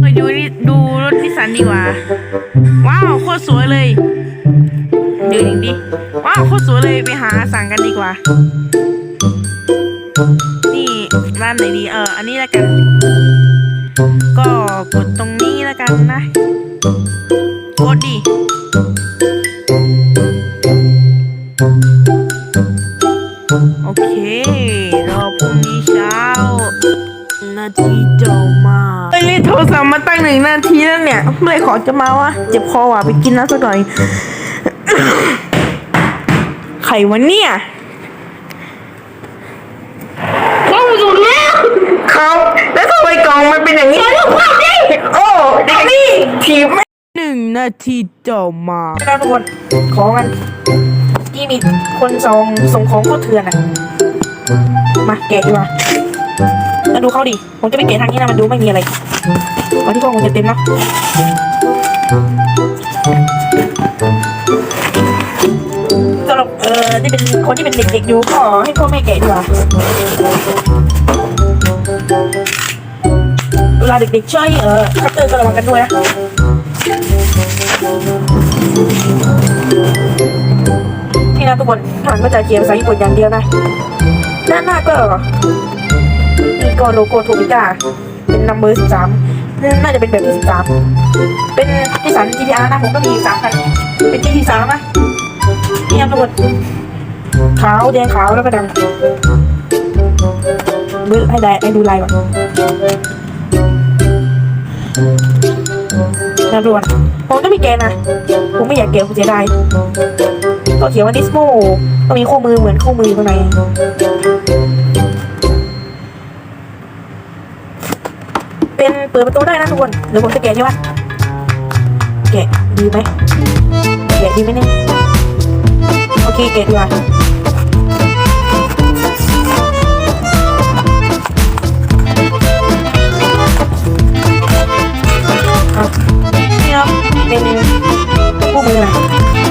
ไปดูนี่ดูรถนิสสันดีกว่า ว้าวโคตรสวยเลยเดี๋ยวดิว้าวโคตรสวยเลยไปหาสั่งกันดีกว่า นี่ร้านไหนดีเอออันนี้แล้วกัน ก็กดตรงนี้แล้วกันนะกดดิโอเครอพรุ่งนี้เช้านาทีเจ้ามา เอ้ยโทรศัพท์มาตั้งหนึ่งนาทีแล้วเนี่ยเมื่อไหรของจะมาวะเจ็บคอว่ะไปกินน้ำสักหน่อยไขวันเนี่ยกล้องอยู่แล้วเขาแล้วทำไมกล่องมันเป็นอย่างนี้ลูกพ่อดิโอ้เด็กนี่ถีบไม่หนึ่งนาทีเจ้ามาเราทุกคนขอกันที่มีคนส่งส่งของโคตรเถื่อนอะ มาแกะดีกว่า มาดูเขาดิ ผมจะไปแกะทางนี้นะมันดูไม่มีอะไรขอที่กล้องผมจะเต็มนะสำหรับเออที่เป็นคนที่เป็นเด็กๆอยู่ก็ให้พ่อแม่แกะดีกว่าเวลาเด็กๆช่วยเออคัตเตอร์ก็ระวังกันด้วยนะนี่นะทุกคนฐานก็จะเขียนภาษาญี่ปุ่นอย่างเดียวนะด้าหน้าก็ ก็โลโก้โทมิก้าเป็นนัมเบอร์สิบสามน่าจะเป็นแบบที่สิบสามเป็นที่สัน GTR นะผมก็มีสามคันเป็นที่ที่สามนะนี่นะทุกคนขาวแดงขาวแล้วก็ดำเบอร์ให้ได้ให้ดูลายก่อนนะด่วนผมต้องมีแกนนะผมไม่อยากเก็บผมเสียดายก็เขียนว่าดิสโมก็มีคู่มือเหมือนคู่มืออยู่ข้างใน เป็นเปิดประตูได้นะทุกคนเดี๋ยวผมจะแกะใช่ไหมแกะดีไหมแกะดีไหมเนี่ยโอเคแกะดีกว่าอะนี่ครับเป็นคู่มือนะ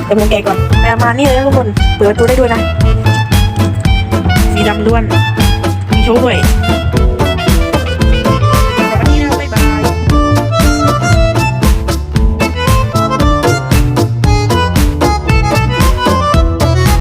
เดี๋ยวผมแกะก่อนไปเอมานี่เลยนะทุกคนเปิดประตูได้ด้วยนะสีดำล้วนมีโชว์ด้วย